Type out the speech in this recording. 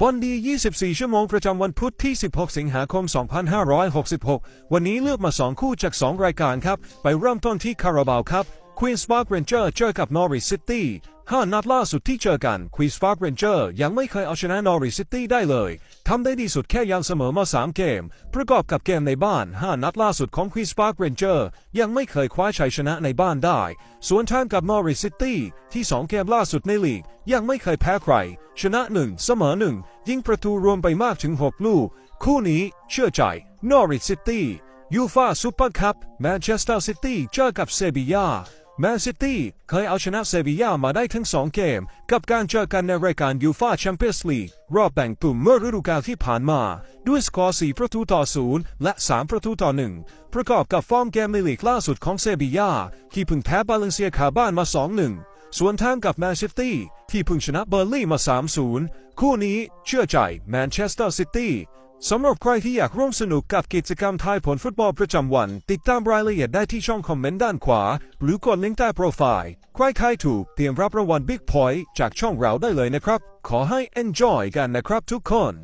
บอลดี 24 ชั่วโมงประจำวันพุธที่ 16 สิงหาคม 2566 วันนี้เลือกมา 2 คู่จาก 2 รายการครับ ไปเริ่มต้นที่คาราบาวครับ Queen's Park Ranger เจอกับ Norwich City ห้านัดล่าสุดที่เจอกัน Queen's Park Ranger ยังไม่เคยเอาชนะ Norwich City ได้เลยทำได้ดีสุดแค่ยังเสมอมา 3 เกม ประกอบกับเกมในบ้าน 5 นัดล่าสุดของ Queen's Park Ranger ยังไม่เคยคว้าชัยชนะในบ้านได้ ส่วนทางกับ Norwich City ที่ 2 เกมล่าสุดในลีก ยังไม่เคยแพ้ใคร ชนะ 1 เสมอ 1 ยิงประตูรวมไปมากถึง 6 ลูก คู่นี้เชื่อใจ Norwich City ยูฟาซูเปอร์คัพแมนเชสเตอร์ซิตี้เจอกับเซบียา แมนซิตี้เคยเอาชนะเซบียามาได้ทั้ง2 เกม กับการเจอกันในรายการยูฟาแชมเปี้ยนส์ลีกรอบแบ่งกลุ่มเมื่อฤดูกาลที่ผ่านมา ด้วยสกอร์ 4 ประตูต่อ 0 และ 3 ประตูต่อ 1 ประกอบกับฟอร์มเกมในลีกล่าสุดของเซบียาที่เพิ่งแพ้บาเลนเซียคาบ้านมา 2-1 ส่วนทางกับแมนซิตี้ที่พิ่งชนะเบอร์ลี่มา 3-0 คู่นี้เชื่อใจแมนเชสเตอร์ซิตี้ สำหรับใครที่อยากร่วมสนุกกับกิจกรรมทายผลฟุตบอลประจำวัน ติดตามรายละเอียดได้ที่ช่องคอมเมนต์ด้านขวา หรือกดลิงก์ใต้โปรไฟล์ใครใครถูกเตรียมรับรางวัลบิ๊กพอยต์จากช่องเราได้เลยนะครับ ขอให้ enjoy กันนะครับทุกคน